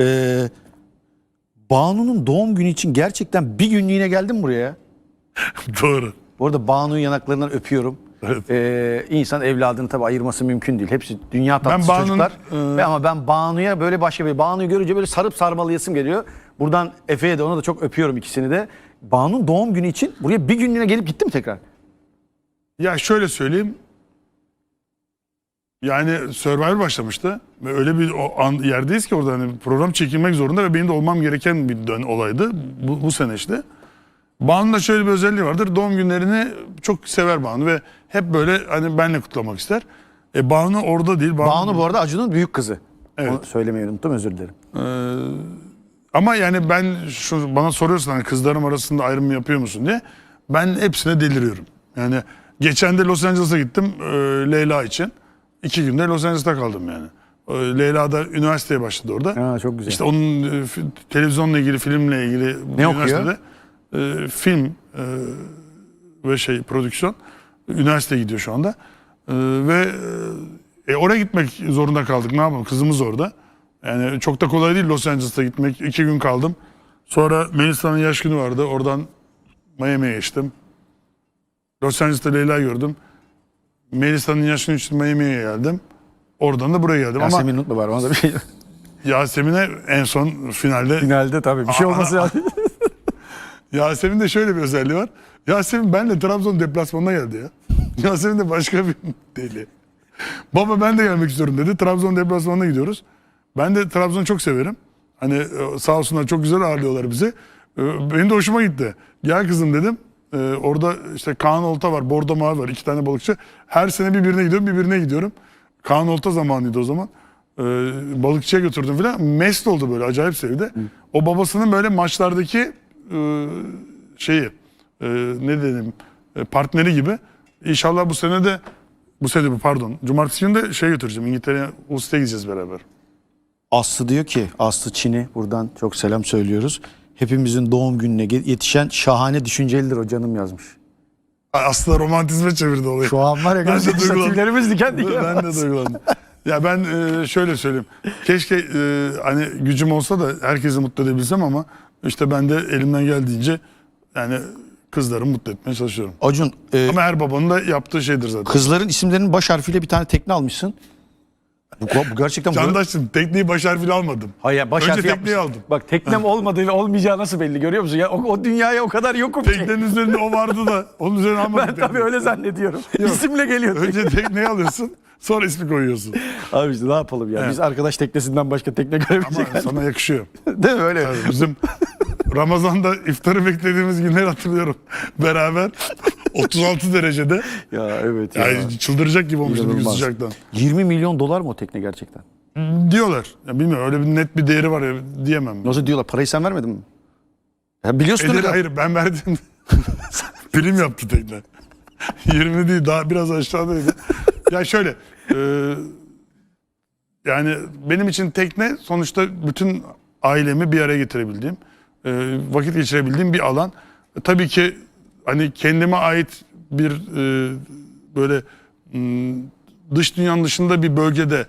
Ee, Banu'nun doğum günü için gerçekten bir günlüğüne geldim buraya. ya. Doğru. Bu arada Banu'nun yanaklarından öpüyorum. Evet. Ee, insan evladını tabii ayırması mümkün değil. Hepsi dünya tatlısı Banu'nun, çocuklar. e, ama ben Banu'ya böyle başka bir Banu'yu görünce böyle sarıp sarmalayasım geliyor. Buradan Efe'ye de ona da çok öpüyorum ikisini de. Banu'nun doğum günü için buraya bir günlüğüne gelip gitti mi tekrar? Ya şöyle söyleyeyim. Yani Survivor başlamıştı. Ve öyle bir o an, yerdeyiz ki orada hani program çekilmek zorunda ve benim de olmam gereken bir dön olaydı. Bu, bu sene işte. Banu'nun da şöyle bir özelliği vardır. Doğum günlerini çok sever Banu ve hep böyle hani benle kutlamak ister. E Banu orada değil. Banu bu arada Acun'un büyük kızı. Evet. Onu söylemeyi unuttum özür dilerim. Ama yani ben şu bana soruyorsun hani kızlarım arasında ayrım yapıyor musun diye. Ben hepsine deliriyorum. Yani geçen de Los Angeles'a gittim e, Leyla için. İki günde Los Angeles'ta kaldım yani. E, Leyla da üniversiteye başladı orada. Ha, çok güzel. İşte onun e, televizyonla ilgili, filmle ilgili Ne okuyor? üniversitede e, film e, ve şey prodüksiyon üniversiteye gidiyor şu anda. E, ve e, oraya gitmek zorunda kaldık. Ne yapalım? Kızımız orada. Yani çok da kolay değil Los Angeles'a gitmek. İki gün kaldım. Sonra Melisa'nın yaş günü vardı. Oradan Miami'ye geçtim. Los Angeles'ta Leyla gördüm. Melisa'nın yaş günü için Miami'ye geldim. Oradan da buraya geldim. Ama Yasemin unutma var ona da bir şey. Yasemin'e en son finalde Finalde tabii bir şey olması lazım. Yasemin'de şöyle bir özelliği var. Yasemin benle Trabzon deplasmanına geldi ya. Yasemin de başka bir deli. Baba ben de gelmek istiyorum dedi. Trabzon deplasmanına gidiyoruz. Ben de Trabzon'u çok severim. Hani e, sağ olsunlar çok güzel ağırlıyorlar bizi. E, Benim de hoşuma gitti. Gel kızım dedim. E, Orada işte Kaan Olta var, Bordo Mavi var. iki tane balıkçı. Her sene birbirine gidiyorum, birbirine gidiyorum. Kaan Olta zamanıydı o zaman. E, Balıkçıya götürdüm falan. Mest oldu böyle, acayip sevdi. O babasının böyle maçlardaki e, şeyi, e, ne dedim, e, partneri gibi. İnşallah bu sene de, bu sene bu pardon, cumartesi günü de şey götüreceğim. İngiltere'ye, Ulus'ta gideceğiz beraber. Aslı diyor ki Aslı Çin'i buradan çok selam söylüyoruz. Hepimizin doğum gününe yetişen şahane düşüncelidir o canım yazmış. Aslında romantizme çevirdi olayı. Şu an var ya gerçekten tüylerimiz diken diken. ben de duygulandım. Ya ben e, şöyle söyleyeyim. Keşke e, hani gücüm olsa da herkesi mutlu edebilsem ama işte ben de elimden geldiğince yani kızlarımı mutlu etmeye çalışıyorum. Acun e, Ama her babanın da yaptığı şeydir zaten. kızların isimlerinin baş harfiyle bir tane tekne almışsın. Bu, bu gerçekten bu. Candaş'ım tekniği baş harfiyle almadım. Hayır baş Önce harfi tekneyi yapmışsın. aldım. Bak teknem olmadığı ve olmayacağı nasıl belli görüyor musun? Ya o, o dünyaya o kadar yokum ki. Teknenin üzerinde o vardı da onun üzerine almadım. Ben tabii öyle zannediyorum. İsimle geliyor. Önce tekneyi alıyorsun sonra ismi koyuyorsun. Abi işte ne yapalım ya? Biz arkadaş teknesinden başka tekne görebilecek. Ama sana yakışıyor. Değil mi öyle? Yani bizim Ramazan'da iftarı beklediğimiz günleri hatırlıyorum. Beraber 36 derecede. Ya evet ya. Yani çıldıracak gibi olmuştu bir İnanılmaz. sıcaktan. 20 milyon dolar mı o tekne gerçekten? Diyorlar. Ya bilmiyorum öyle bir net bir değeri var ya diyemem. Nasıl diyorlar? Parayı sen vermedin mi? Ya biliyorsun. Ederi, hayır ben verdim. Prim yaptı tekne. 20 değil daha biraz aşağıdaydı. ya şöyle e, yani benim için tekne sonuçta bütün ailemi bir araya getirebildiğim, e, vakit geçirebildiğim bir alan. E, tabii ki hani kendime ait bir e, böyle m, dış dünyanın dışında bir bölgede